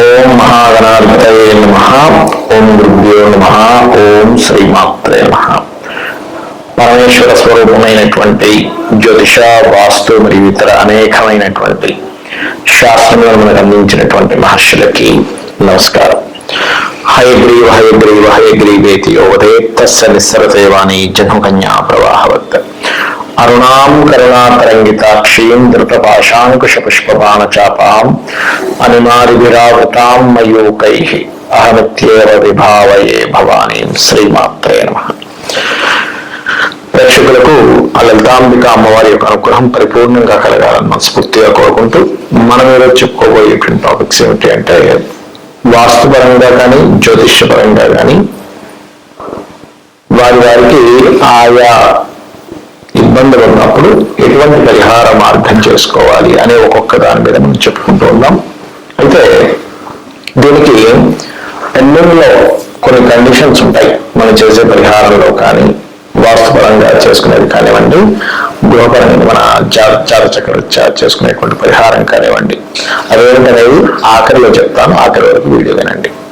ఓం మహాగణాధిపతయే నమ. ఓం గురుభ్యో నమ. ఓం శ్రీమాత్రే నమ. పరమేశ్వర స్వరూపమైనటువంటి జ్యోతిష వాస్తు మరియు ఇతర అనేకమైనటువంటి శాస్త్రములను మనకు అందించినటువంటి మహర్షులకి నమస్కారం. హయగ్రీవ హయగ్రీవ హయగ్రీవేతి యోవదే తస్య నిస్సరసేవాణి జన్మకన్యా ప్రవాహవత్. అరుణాం కరుణాతరంగితాక్షీం ధృతపాశాంకుశ పుష్పబాణ మయూకై అహమిత్యేవ విభావయే భవానీ శ్రీమాత్రే నమ ప్రేక్షకులకు ఆ లలితాంబిక అమ్మవారి యొక్క అనుగ్రహం పరిపూర్ణంగా కలగాలని మనస్ఫూర్తిగా కోరుకుంటూ మనం ఈరోజు చెప్పుకోబోయేటువంటి టాపిక్స్ ఏమిటి అంటే వాస్తుపరంగా కానీ జ్యోతిష్యపరంగా కానీ వారి వారికి ఆయా ఇబ్బందులు ఉన్నప్పుడు ఎటువంటి పరిహార మార్గం చేసుకోవాలి అనే ఒక్కొక్క దాని మీద మనం చెప్పుకుంటూ ఉన్నాం. అయితే దీనికి ఎన్నెన్నో కొన్ని కండిషన్స్ ఉంటాయి. మనం చేసే పరిహారంలో కానీ వాస్తుపరంగా చేసుకునేది కానివ్వండి గృహపరంగా మన జాత చక్ర చేసుకునేటువంటి పరిహారం కానివ్వండి. అదేంటనేది ఆఖరిలో చెప్తాను. ఆఖరి వరకు వీడియో వినండి.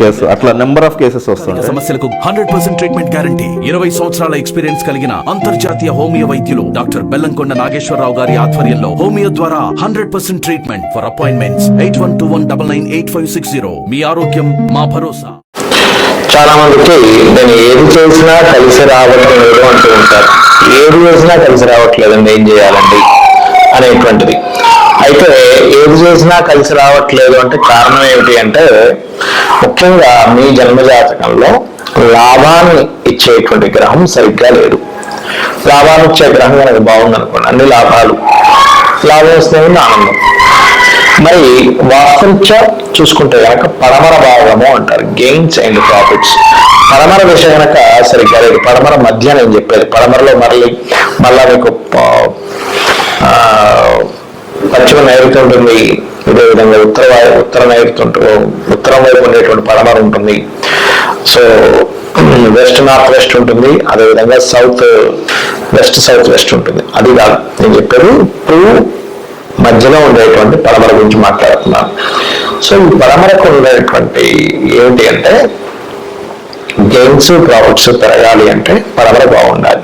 కేసు అట్లా నెంబర్ ఆఫ్ కేసెస్ సమస్యలకు హండ్రెడ్ పర్సెంట్ ట్రీట్మెంట్ గ్యారంటీ ఇరవై సంవత్సరాల ఎక్స్పీరియన్స్ కలిగిన అంతర్జాతీయ హోమియో వైద్యులు డాక్టర్ బెల్లంకొండ నాగేశ్వరరావు గారి ఆధ్వర్యంలో హోమియో ద్వారా hundred percent treatment for appointments eight one two one double nine eight five six zero మీ ఆరోగ్యం మా భరోసా. చాలా మందికి నేను ఏది చేసినా కలిసి రావటం లేదు అంటూ ఉంటారు. ఏది చేసినా కలిసి రావట్లేదండి ఏం చేయాలండి అనేటువంటిది. అయితే ఏది చేసినా కలిసి రావట్లేదు అంటే కారణం ఏమిటి అంటే ముఖ్యంగా మీ జన్మజాతకంలో లాభాన్ని ఇచ్చేటువంటి గ్రహం సరిగ్గా లేదు. లాభాన్ని ఇచ్చే గ్రహం కనుక బాగుందనుకోండి అన్ని లాభాలు. లాభం వస్తే ఆనందం. మరి వాస్తవిక చూసుకుంటే కనుక పడమర భాగము అంటారు గెయిన్స్ అండ్ ప్రాఫిట్స్ పడమర దిశ కనుక సరిగ్గా లేదు. పడమర మధ్య నేను చెప్పేది? పడమరలో మరలి మళ్ళా మీకు ఆ, పశ్చిమ నైరుతి ఉంటుంది ఇదే విధంగా ఉత్తర ఉత్తర నైరుతి ఉంటుంది ఉత్తరం వైపు ఉండేటువంటి పడమర ఉంటుంది. సో వెస్ట్ నార్త్ వెస్ట్ ఉంటుంది. అదేవిధంగా సౌత్ వెస్ట్ సౌత్ వెస్ట్ ఉంటుంది. అది కాదు నేను చెప్పేది టూ మధ్యలో ఉండేటువంటి పడమర గురించి మాట్లాడుతున్నాను. సో ఈ పడమరకు ఉండేటువంటి ఏమిటి అంటే గెయిన్స్ ప్రాఫిట్స్ పెరగాలి అంటే పడమర బాగుండాలి.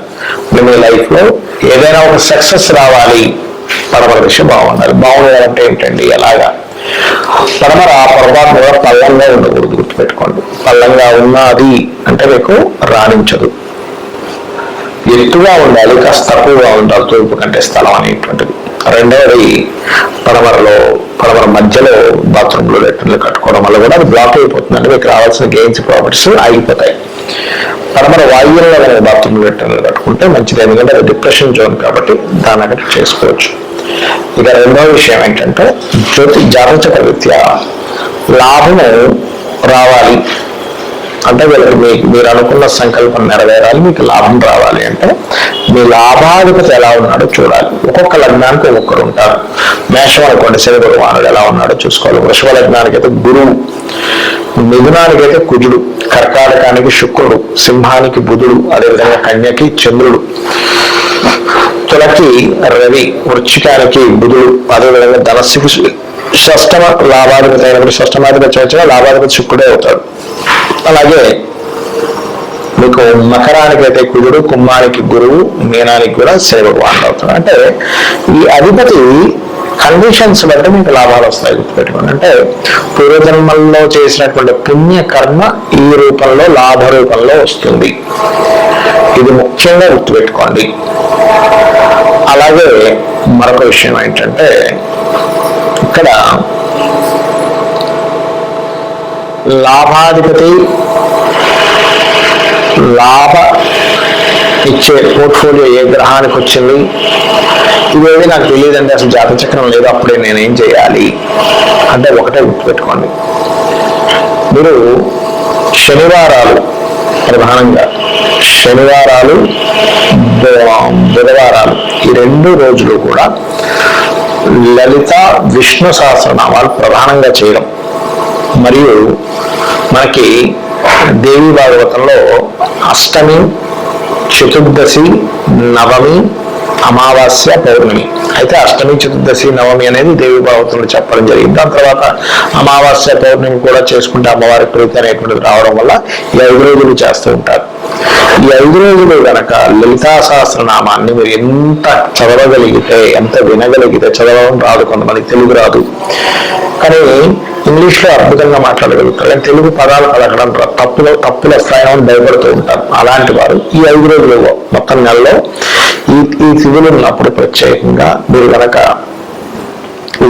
మీ లైఫ్లో ఏదైనా ఒక సక్సెస్ రావాలి. పడమర దిశ బాగుండాలి బాగుండాలంటే ఏమిటండి ఎలాగా? పరమర పొరపాటు కూడా పల్లంగా ఉండకూడదు గుర్తుపెట్టుకోండి. పల్లంగా ఉన్నది అంటే మీకు రాణించదు. ఎత్తుగా ఉండాలి కాస్త తక్కువగా ఉండాలి తూర్పు కంటే స్థలం అనేటువంటిది. రెండవది పరమరలో పరమర మధ్యలో బాత్రూంలో లెటర్లు కట్టుకోవడం వల్ల కూడా అది బ్లాక్ అయిపోతుంది అంటే మీకు రావాల్సిన గెయిన్స్ ప్రాపర్టీస్ ఆగిపోతాయి పడమర వాయువుల్లో కనుక బాత్రూంలో పెట్టాలి కట్టుకుంటే మంచిది. ఎందుకంటే అది డిప్రెషన్ జోన్ కాబట్టి దాని అక్కడ చేసుకోవచ్చు. ఇక రెండవ విషయం ఏంటంటే జ్యోతి జాగ్రత్త రీత్యా లాభము రావాలి. అంటే వీళ్ళకి మీకు మీరు అనుకున్న సంకల్పం నెరవేరాలి మీకు లాభం రావాలి అంటే మీ లాభాధిపతి ఎలా ఉన్నాడో చూడాలి. ఒక్కొక్క లగ్నానికి ఒక్కొక్కరు ఉంటారు. మేషం అనుకోండి శని భగవానుడు ఎలా ఉన్నాడో చూసుకోవాలి. వృషభ లగ్నానికి అయితే గురువు. మిథునానికి అయితే కుజుడు కర్కాటకానికి శుక్రుడు సింహానికి బుధుడు అదేవిధంగా కన్యకి చంద్రుడు. తులకి రవి వృచ్చికానికి బుధుడు అదేవిధంగా ధనస్సుకి షష్టమ లాభాధిపతి అయినప్పుడు షష్టమాధిపతి వచ్చిన లాభాధిపతి శుక్రుడే అవుతాడు. అలాగే మీకు మకరానికి అయితే కుజుడు కుంభానికి గురువు మీనానికి కూడా శని భగవాన్ అవుతాడు అంటే ఈ అధిపతి కండిషన్స్ బట్టి మీకు లాభాలు వస్తాయి గుర్తుపెట్టుకోండి. అంటే పూర్వజన్మల్లో చేసినటువంటి పుణ్య కర్మ ఈ రూపంలో లాభ రూపంలో వస్తుంది. ఇది ముఖ్యంగా గుర్తుపెట్టుకోండి. అలాగే మరొక విషయం ఏంటంటే ఇక్కడ లాభాధిపతి లాభ ఇచ్చే పోర్ట్ఫోలియో ఏ గ్రహానికి వచ్చింది? ఇవేవి నాకు తెలియదండి అసలు జాతక చక్రం లేదు అప్పుడే నేనేం చేయాలి? అంటే ఒకటే గుర్తుపెట్టుకోండి. మీరు శనివారాలు ప్రధానంగా శనివారాలు బుధవారాలు ఈ రెండు రోజులు కూడా లలిత విష్ణు సహస్రనామాలు ప్రధానంగా చేయడం. మరియు మనకి దేవి భాగవతంలో అష్టమి చతుర్దశి నవమి అమావాస్య పౌర్ణమి. అయితే అష్టమి చతుర్దశి నవమి అనేది దేవి భాగవతంలో చెప్పడం జరిగింది. దాని తర్వాత అమావాస్య పౌర్ణమి కూడా చేసుకుంటే అమ్మవారి ప్రీతి అనేటువంటిది రావడం వల్ల ఈ ఐదు రోజులు చేస్తూ ఉంటారు. ఈ ఐదు రోజులు గనక లలితా సహస్రనామాన్ని మీరు ఎంత చదవగలిగితే ఎంత వినగలిగితే చదవడం రాదు కొంతమంది తెలుగు రాదు. కానీ ఇంగ్లీష్లో అద్భుతంగా మాట్లాడగలుగుతారు కానీ తెలుగు పదాలు పలకడం రా- తప్పులు తప్పులు వస్తాయని భయపడుతూ ఉంటారు. అలాంటి వారు ఈ ఐదు రోజులు మొత్తం నెలలో ఈ ఈ తిథులు ఉన్నప్పుడు ప్రత్యేకంగా మీరు కనుక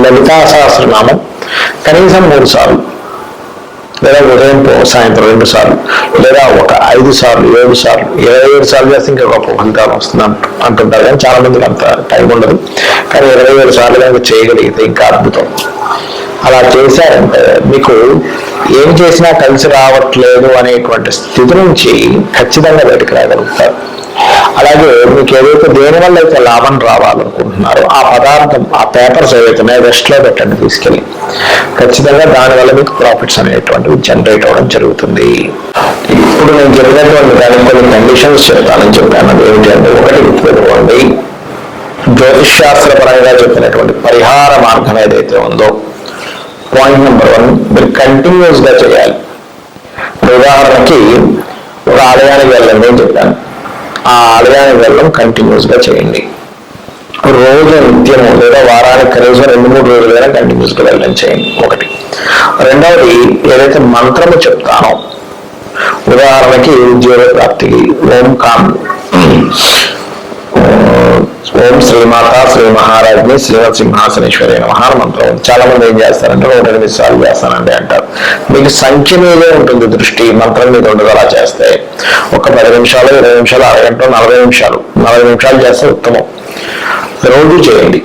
లలితా సహస్రనామం కనీసం మూడు సార్లు లేదా ఉదయం సాయంత్రం రెండు సార్లు లేదా ఒక ఐదు సార్లు ఏడు సార్లు ఇరవై ఏడు సార్లు చేస్తే ఇంకా గొప్ప ఫలితాలు వస్తుంది అంటుంటారు. కానీ చాలా మందికి అంత టైం ఉండదు. కానీ ఇరవై ఏడు సార్లు కనుక చేయగలిగితే ఇంకా అద్భుతం. అలా చేశారంటే మీకు ఏం చేసినా కలిసి రావట్లేదు అనేటువంటి స్థితి నుంచి ఖచ్చితంగా బయటకు రాగలుగుతారు. అలాగే మీకు ఏదైతే దేని వల్ల అయితే లాభం రావాలనుకుంటున్నారో ఆ పదార్థం ఆ పేపర్స్ ఏవైతే ఉన్నాయో రెస్ట్లో పెట్టండి తీసుకెళ్ళి. ఖచ్చితంగా దానివల్ల మీకు ప్రాఫిట్స్ అనేటువంటివి జనరేట్ అవ్వడం జరుగుతుంది. ఇప్పుడు నేను చెప్పినటువంటి దానికి కొన్ని కండిషన్స్ చెప్తానని చెప్పాను. అది ఏమిటి అంటే ఒకటి గుర్తుపెట్టుకోండి. జ్యోతిష్ శాస్త్రపరంగా చెప్పినటువంటి పరిహార మార్గం ఏదైతే ఉందో పాయింట్ నెంబర్ వన్ మీరు కంటిన్యూస్గా చేయాలి. ఉదాహరణకి ఒక ఆలయానికి వెళ్ళండి అని చెప్పాను. ఆ ఆలయానికి వెళ్ళడం కంటిన్యూస్గా చేయండి. రోజు నిత్యము లేదా వారానికి కనీసం రెండు మూడు రోజులైనా కంటిన్యూస్ కంటిన్యూస్గా వెళ్ళడం చేయండి. ఒకటి. రెండవది ఏదైతే మంత్రము చెప్తానో ఉదాహరణకి ఉద్యోగ ప్రాప్తికి ఓం కామ్. ఓం శ్రీమాత శ్రీ మహారాజ్ని శ్రీమత్ సింహాసనేశ్వరి మహాన మంత్రం. చాలా మంది ఏం చేస్తారంటే నూట ఎనిమిది సార్లు చేస్తానండి అంటారు. మీకు సంఖ్య మీదే ఉంటుంది దృష్టి మంత్రం మీద ఉండదు అలా చేస్తే. ఒక పది నిమిషాలు ఇరవై నిమిషాలు అరగంట నలభై నిమిషాలు. నలభై నిమిషాలు చేస్తే ఉత్తమం. రోజు చేయండి.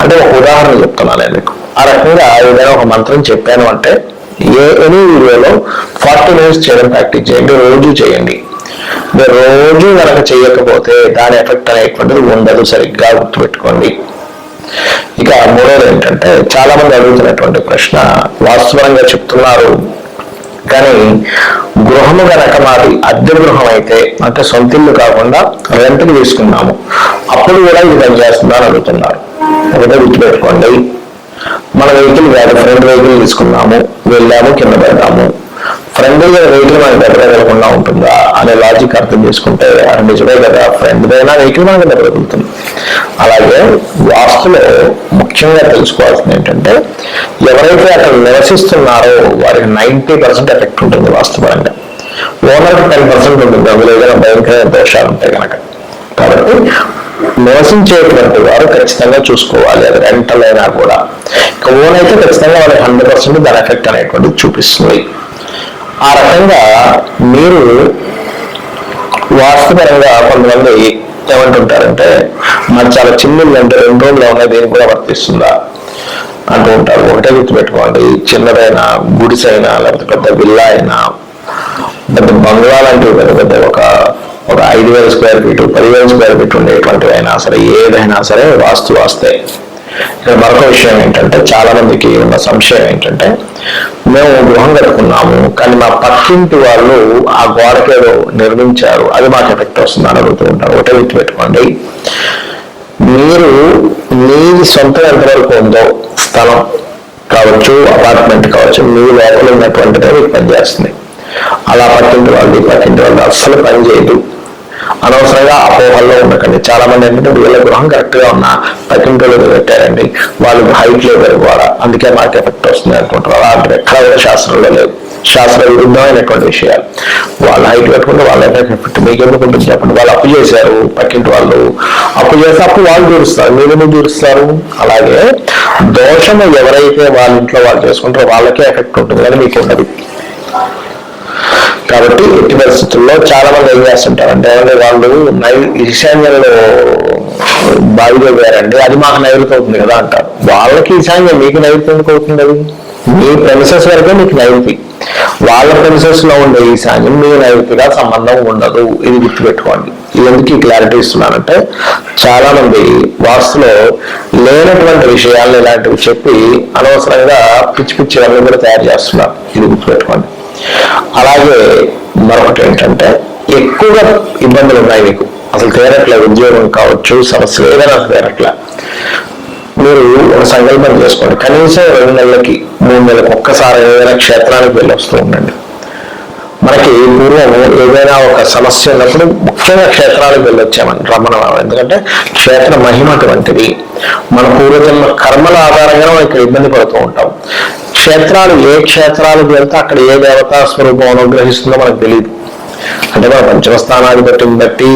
అంటే ఒక ఉదాహరణ చెప్తున్నాను నేను మీకు. ఆ రకంగా ఏదైనా ఒక మంత్రం చెప్పాను అంటే ఏ ఎనీ వీడియోలో ఫార్టీ మినిట్స్ చేయడం ప్రాక్టీస్ చేయండి రోజు చేయండి. మీరు రోజు కనుక చేయకపోతే దాని ఎఫెక్ట్ అనేటువంటిది ఉండదు సరిగ్గా గుర్తుపెట్టుకోండి. ఇక మూడోది ఏంటంటే చాలా మంది అడుగుతున్నటువంటి ప్రశ్న వాస్తవంగా చెప్తున్నారు. కానీ గృహము గనక మాది అద్దె గృహం అయితే అంటే సొంత ఇల్లు కాకుండా రెంట్కి తీసుకున్నాము. అప్పుడు కూడా ఇది పనిచేస్తుందని అడుగుతున్నారు. ఒకటే గుర్తుపెట్టుకోండి. మన వెహికల్ కాదు ఫ్రెండ్ వెహికల్ తీసుకున్నాము. వెళ్ళాము కింద పడ్డాము. ఫ్రెండ్గా వెహికల్ మనకి దగ్గర వెళ్ళకుండా ఉంటుందా అనే లాజిక్ అర్థం చేసుకుంటే అది నిజమే కదా ఫ్రెండ్ వెహికల్ మనకి దగ్గర తగులుతుంది అలాగే వాస్తులో ముఖ్యంగా తెలుసుకోవాల్సింది ఏంటంటే ఎవరైతే అక్కడ నివసిస్తున్నారో వారికి నైంటీ పర్సెంట్ ఎఫెక్ట్ ఉంటుంది వాస్తవంగా ఓనర్కి టెన్ పర్సెంట్ ఉంటుంది అందులో ఏదైనా భయంకరమైన దోషాలు ఉంటాయి కనుక కాబట్టి నివసించేటువంటి వారు ఖచ్చితంగా చూసుకోవాలి అది రెంటల్ అయినా కూడా. ఇక ఓన్ అయితే ఖచ్చితంగా వాళ్ళకి హండ్రెడ్ పర్సెంట్ దాని ఎఫెక్ట్ అనేటువంటిది చూపిస్తుంది. ఆ రకంగా మీరు వాస్తుపరంగా కొంతమంది ఏమంటుంటారంటే మరి చాలా చిన్న ఇల్లు అంటే రెండు రోజులు ఉన్నాయి దీనికి కూడా వర్తిస్తుందా? అంటూ ఉంటారు. ఒకటే గుర్తుపెట్టుకోండి చిన్నదైనా గుడిసైనా లేకపోతే పెద్ద విల్లా అయినా పెద్ద బంగ్లా లాంటివి పెద్ద పెద్ద ఒక ఒక ఐదు వేల స్క్వేర్ ఫీట్ పదివేల స్క్వేర్ ఫీట్ ఉండేటువంటివి అయినా సరే ఏదైనా సరే వాస్తు వాస్తే. మరొక విషయం ఏంటంటే చాలా మందికి ఉన్న సంశయం ఏంటంటే మేము గృహం కట్టుకున్నాము కానీ మా పక్కింటి వాళ్ళు ఆ గోడకేదో నిర్మించారు అది మాకు ఎఫెక్ట్ వస్తుందని అడుగుతూ ఉంటారు. ఒకటే గుర్తు పెట్టుకోండి. మీరు మీ సొంతం ఎంతవరకు ఉందో స్థలం కావచ్చు అపార్ట్మెంట్ కావచ్చు మీ లోపల ఉన్నటువంటిదే మీకు పనిచేస్తుంది. అలా పక్కింటి వాళ్ళు ఈ పక్కింటి వాళ్ళు అస్సలు పనిచేయదు అనవసరంగా అపోహల్లో ఉండకండి. చాలా మంది ఏంటంటే వీళ్ళ గృహం కరెక్ట్గా ఉన్న పక్కింటి పెట్టారండి? వాళ్ళు హైట్ లేదు కూడా అందుకే మాకు ఎఫెక్ట్ వస్తుంది అనుకుంటారు. అలాంటివి ఎక్కడ శాస్త్రంలో లేదు. శాస్త్ర విరుద్ధమైనటువంటి విషయాలు. వాళ్ళ హైట్ పెట్టుకుంటే వాళ్ళ ఎఫెక్ట్ మీకెందుకు ఉంటుంది చెప్పండి? వాళ్ళు అప్పు చేశారు పక్కింటి వాళ్ళు. అప్పు చేస్తే అప్పు వాళ్ళు తీరుస్తారు. మీరు ఎందుకు తీరుస్తారు? అలాగే దోషము ఎవరైతే వాళ్ళ ఇంట్లో వాళ్ళు చేసుకుంటారో వాళ్ళకే ఎఫెక్ట్ ఉంటుంది కానీ మీకు ఉండదు కాబట్టి ఎట్టి పరిస్థితుల్లో చాలా మంది ఏం చేస్తుంటారు? అంటే ఏమంటే వాళ్ళు ఈశాన్యంలో బావిలో పోయారండి అది మాకు నైరుతి అవుతుంది కదా అంటారు. వాళ్ళకి ఈశాన్యం మీకు నైరుతి ఎందుకు అవుతుంది అది? మీ ప్రెమిసెస్ వరకే మీకు నైరుతి. వాళ్ళ ప్రెమిసెస్లో ఉండే ఈశాన్యం మీ నైరుతిగా సంబంధం ఉండదు. ఇది గుర్తుపెట్టుకోండి. ఇది ఎందుకు ఈ క్లారిటీ ఇస్తున్నానంటే చాలా మంది వాస్తులో లేనటువంటి విషయాలు ఇలాంటివి చెప్పి అనవసరంగా పిచ్చి పిచ్చి అన్ని కూడా తయారు చేస్తున్నారు. ఇది గుర్తుపెట్టుకోండి. అలాగే మరొకటి ఏంటంటే ఎక్కువగా ఇబ్బందులు ఉన్నాయి మీకు. అసలు తీరట్లే ఉద్యోగం కావచ్చు సమస్యలు ఏదైనా అసలు తీరట్లే. మీరు ఒక సంకల్పం చేసుకోండి. కనీసం రెండు నెలలకి మూడు నెలలకు ఒక్కసారి ఏదైనా క్షేత్రానికి వెళ్ళి వస్తూ ఉండండి. మనకి పూర్వం ఏదైనా ఒక సమస్య ఉన్నప్పుడు ముఖ్యంగా క్షేత్రాలకు వెళ్ళొచ్చామని రమణ ఎందుకంటే క్షేత్ర మహిమ అటువంటిది. మన పూర్వజన్మ కర్మల ఆధారంగా మనం ఇక్కడ ఇబ్బంది పడుతూ ఉంటాం. క్షేత్రాలు ఏ క్షేత్రాలకు వెళ్తే అక్కడ ఏ దేవతా స్వరూపం అనుగ్రహిస్తుందో మనకు తెలియదు అంటే మన పంచమ బట్టి బట్టి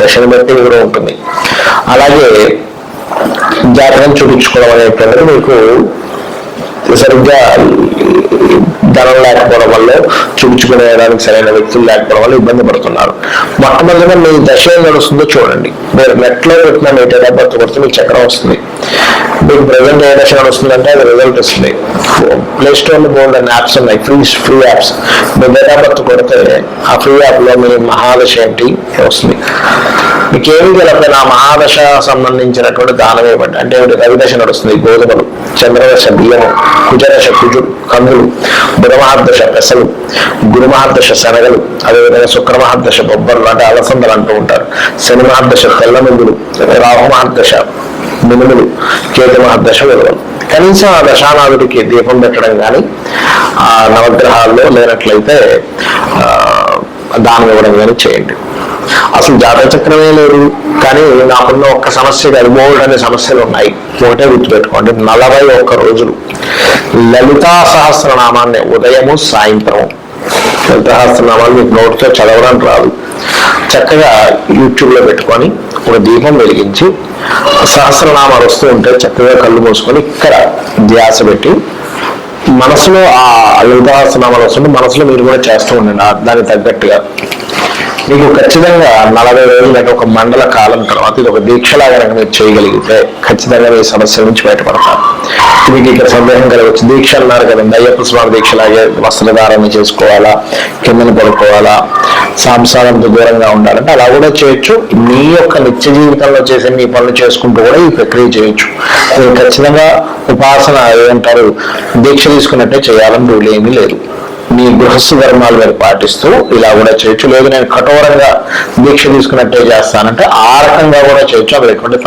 దశని బట్టి కూడా ఉంటుంది. అలాగే జాతకం చూపించుకోవడం అనేటువంటిది మీకు సరిగ్గా ధనం లేకపోవడం వల్ల చూపించుకునేదానికి సరైన వ్యక్తులు లేకపోవడం వల్ల ఇబ్బంది పడుతున్నారు. మొట్టమొదటిగా మీ దశ ఏం నడుస్తుందో చూడండి. మీరు నెట్లో పెట్టిన మీ డేట్ ఆఫ్ బర్త్ కొడితే మీకు చక్రం వస్తుంది. మీకు ప్రజెంట్ ఏ దశ నడుస్తుందంటే అది రిజల్ట్ వస్తుంది. ప్లే స్టోర్ బోల్డ్ అనే యాప్స్ ఉన్నాయి. ఫ్రీ ఫ్రీ యాప్స్ మీ డేటా బర్త్ కొడితే ఆ ఫ్రీ యాప్లో మీ మహాదశ ఏంటి? వస్తుంది. మీకు ఏమి ఆ మహాదశ సంబంధించినటువంటి దానం ఇవ్వండి అంటే రవిదశ నడుస్తుంది గోధుమలు చంద్రదశ బియ్యము కుజదశ కుజు కందులు బుధమహాదశ పెసలు గురుమహాదశ శనగలు అదేవిధంగా శుక్రమహాదశ బొబ్బర్లు అంటే అలసందలు అంటూ ఉంటారు. శని మహాదశ తెల్ల ముందులు రాహు మినుములు కేతు మహాదశ విలువలు. కనీసం ఆ దశానాథుడికి దీపం పెట్టడం కానీ ఆ నవగ్రహాల్లో లేనట్లయితే ఆ, దానం ఇవ్వడం కానీ చేయండి. అసలు జాతక చక్రమే లేదు. కానీ నాకున్న ఒక్క సమస్య కాదు అనే సమస్యలు ఉన్నాయి. ఒకటే గుర్తుపెట్టుకోండి నలభై ఒక్క రోజులు. లలితా సహస్రనామాన్ని ఉదయము సాయంత్రం లలితా సహస్రనామాలు మీకు నోటితో చదవడం రాదు. చక్కగా యూట్యూబ్లో పెట్టుకొని ఒక దీపం వెలిగించి సహస్రనామాలు వస్తూ ఉంటే చక్కగా కళ్ళు మూసుకొని ఇక్కడ ధ్యాస పెట్టి మనసులో ఆ లలితా వస్తుంటే మనసులో మీరు కూడా చేస్తూ ఉండండి దానికి తగ్గట్టుగా. మీకు ఖచ్చితంగా నలభై రోజులు అంటే ఒక మండల కాలం తర్వాత ఇది ఒక దీక్షలాగా కనుక మీరు చేయగలిగితే ఖచ్చితంగా మీ సమస్య నుంచి బయటపడతారు. మీకు ఇక్కడ సందేహం కలగవచ్చు దీక్ష అన్నారు కదండి అయ్యప్ప స్వామి దీక్షలాగే వస్త్రధారణ చేసుకోవాలా కిందన పడుకోవాలా సాంసారంతో దూరంగా ఉండాలంటే అలా కూడా చేయొచ్చు. మీ యొక్క నిత్య జీవితంలో చేసే మీ పనులు చేసుకుంటూ కూడా ఈ ప్రక్రియ చేయొచ్చు. మీరు ఖచ్చితంగా ఉపాసన ఏమంటారు? దీక్ష తీసుకున్నట్టే చేయాలని రూల్ ఏమీ లేదు. మీ గృహస్థ ధర్మాలు మీరు పాటిస్తూ ఇలా కూడా చేయొచ్చు. లేదు నేను కఠోరంగా దీక్ష తీసుకున్నట్టే చేస్తానంటే ఆ రకంగా కూడా చేయొచ్చు. అక్కడ ఎటువంటి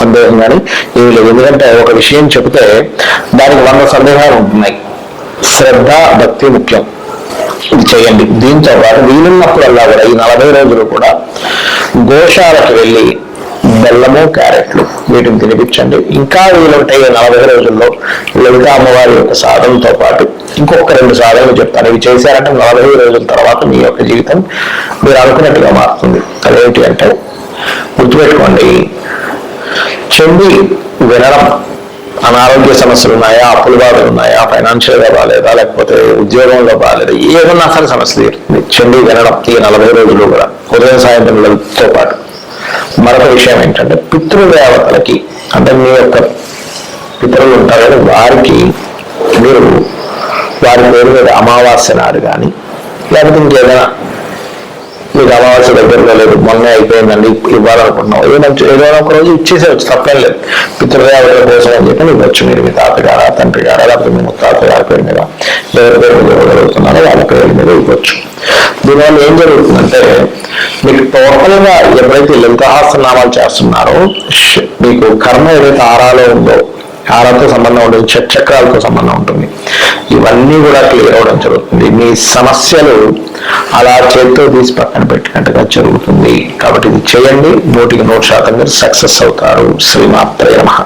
సందేహం కానీ ఏమి లేదు. ఎందుకంటే ఒక విషయం చెబితే దానికి వంద సందేహాలు ఉంటున్నాయి. శ్రద్ధ భక్తి ముఖ్యం. ఇది చేయండి. దీంతో పాటు వీలున్నప్పుడల్లా కూడా ఈ నలభై రోజులు కూడా గోశాలకు వెళ్ళి బెల్లము క్యారెట్లు. వీటిని తినిపించండి. ఇంకా వీలుంటే నలభై రోజుల్లో లలితా అమ్మవారి యొక్క సాధనతో పాటు ఇంకొక రెండు సాధనలు చెప్తాను. ఇవి చేశారంటే నలభై రోజుల తర్వాత మీ యొక్క జీవితం మీరు అనుకున్నట్టుగా మారుతుంది. అదేంటి అంటే గుర్తుపెట్టుకోండి చెంది వినడం అనారోగ్య సమస్యలు ఉన్నాయా అప్పులు బాధలు ఉన్నాయా ఫైనాన్షియల్గా బాగాలేదా లేకపోతే ఉద్యోగంలో బాగాలేదా ఏమన్నా సరే సమస్య తీరుతుంది. చెండి వినడం ఈ నలభై రోజులు కూడా. ఉదయం సాయంత్రంతో పాటు. మరొక విషయం ఏంటంటే పితృదేవతలకి అంటే మీ యొక్క పితరులు ఉంటారు కదా వారికి మీరు వారి పేరు మీద అమావాస్య నాడు కానీ లేకపోతే ఇంకేదైనా మీకు అమావాస్య దగ్గరగా లేదు మొన్న అయిపోయిందండి ఇవ్వాలనుకుంటున్నాం ఏదైనా ఏదైనా ఒక రోజు ఇచ్చేసేవచ్చు తప్పేం లేదు. పితృదేవతల కోసం అని చెప్పి ఇవ్వచ్చు మీరు మీ తాతగారా తండ్రి గారా లేకపోతే మీ ముత్తాత గారి పేరు మీద ఎవరి పేరు మీద ఇవ్వగలుగుతున్నారో వాళ్ళ పేరు మీద ఇవ్వచ్చు. దీనివల్ల ఏం జరుగుతుందంటే మీకు టోటల్గా ఎవరైతే లింగహాసనామాలు చేస్తున్నారో మీకు కర్మ ఏదైతే ఆరాలో ఉందో ఆరాతో సంబంధం ఉంటుంది చక్రాలతో సంబంధం ఉంటుంది ఇవన్నీ కూడా క్లియర్ అవడం జరుగుతుంది. మీ సమస్యలు అలా చేతితో తీసి పక్కన పెట్టినట్టుగా జరుగుతుంది. కాబట్టి ఇది చేయండి. నూటికి నూరు శాతం మీరు సక్సెస్ అవుతారు. శ్రీమాత్రయ నమః.